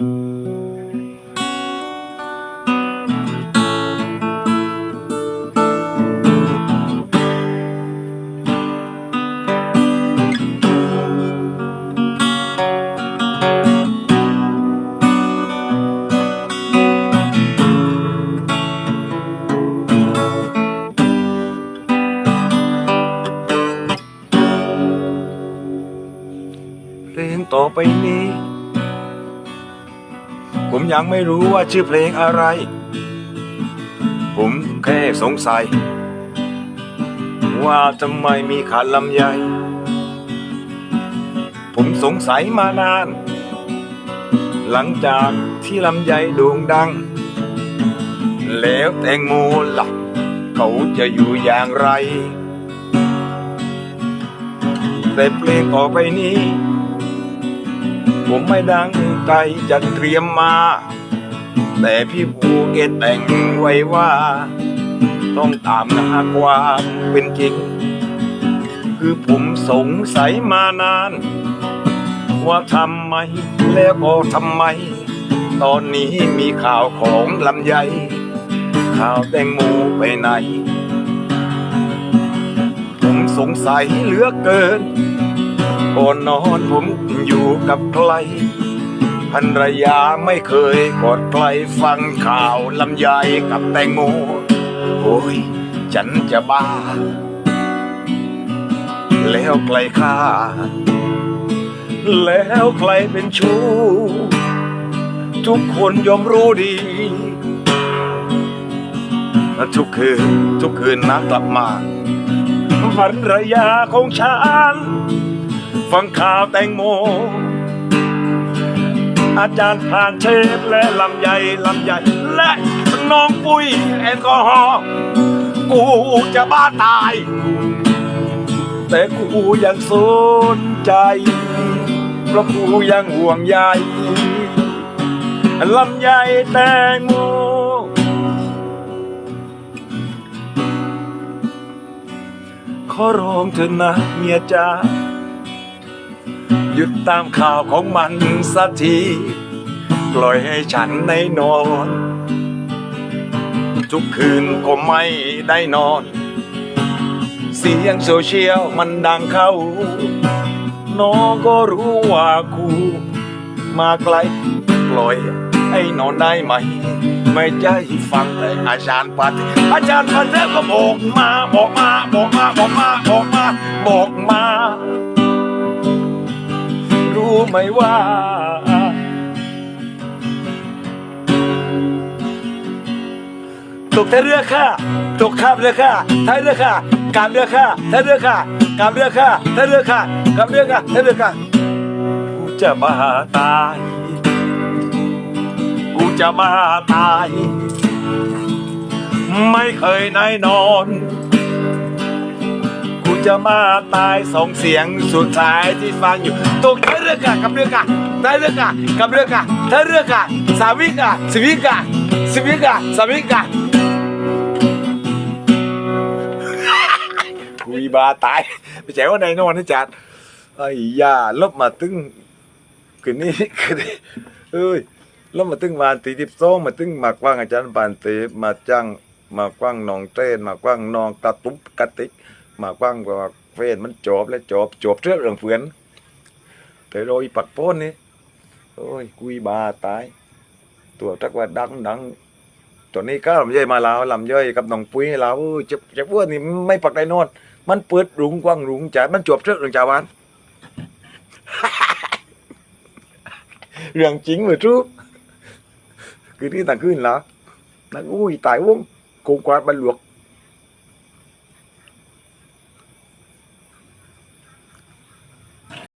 เพลงต่อไปนี้ ผมยังไม่รู้ว่าชื่อเพลงอะไร ผมแค่สงสัย ว่าทำไมมีขาลำไย ผมสงสัยมานาน หลังจากที่ลำไยโด่งดัง แล้วแตงโมล่ะ เขาจะอยู่อย่างไร แต่เพลงต่อไปนี้ ผมไม่ดังใจจะเตรียมมา แต่พี่ภูเก็ตแต่งไว้ว่า ต้องตามหาความเป็นจริง คือผมสงสัยมานาน ว่าทำไมแล้วก็ทำไม ตอนนี้มีข่าวของลำไย ข่าวแตงโมไปไหน ผมสงสัยเหลือเกิน ก่อนนอนผมอยู่กับใครภรรยาไม่เคยกอดใครฟังข่าวลำไยกับแตงโมโอ้ยฉันจะบ้า แล้วใครฆ่า แล้วใครเป็นชู้ ทุกคนยอมรู้ดี ทุกคืน ทุกคืนนะกลับมาภรรยาของฉัน ฟังข่าวแตงโม อาจารย์ผ่านเชฟและลำไยลำไยและน้องปุ้ยแอลกอฮอล์กูจะบ้าตาย แต่กูยังสนใจเพราะกูยังห่วงใยลำไยแตงโมขอร้องเถอะนะเมียจ้า ยุดตามข่าวของมันสักทีปล่อยให้ฉันได้นอน ทุกคืนก็ไม่ได้นอน เสียงโซเชียลมันดังเข้า น้องก็รู้ว่ากูมาไกลปล่อยให้นอนได้ไหม ไม่ใจฟังแต่อาจารย์ปัดอาจารย์ปัดแล้วก็บอกมาบอกมาบอกมาบอกมาบอกมาบอกมา ไหมว่า ตกท้ายเรือค่ะ ตกข้ามเรือค่ะท้ายเรือค่ะกลับเรือค่ะท้ายเรือค่ะกลับเรือค่ะท้ายเรือค่ะกลับเรือค่ะท้ายเรือค่ะกูจะมาตายกูจะมาตาย ไม่เคยได้นอน จะมาตายสองเสียงสุดท้ายที่ฟังอยู่ตกท้ายเรือกะกับเรือกะท้ายเรือกะกับเรือกะท้ายเรือกะสาวิกะสวิกะสวิกะสวิกะคุยบาตายไม่ใช่ว่าในนอนนะจัดไอ้ยาลบมาตึงคืนนี้คืนนี้เอ้ยลบมาตึงวานตีทิพโซมาตึงมากว้างอาจารย์ปานเตมาจ้างมากว้างนองเต้นมากว้างนองกระตุบกระติก มากว้างกว่าเฟนมันจบแล้วจบจบเรื่องเรื่องเฟือนแต่โรยปักโป้นนี่โอ้ยกุยบาตาย ตัวจักว่าดังดังตัวนี้ก็ลำย่อยมาแล้วลำย่อยกับน้องปุ้ยให้เราจะจะพูดนี่ไม่ปักได้โนอนมันเปิดรุงกว้างรุงจ่ามันจบเรื่องเรื่องจาวานเรื่องจริงเหมือนทุกคือที่ต่างขึ้นแล้วนักอุ้ยตายวงโกงกวาดบรรลวก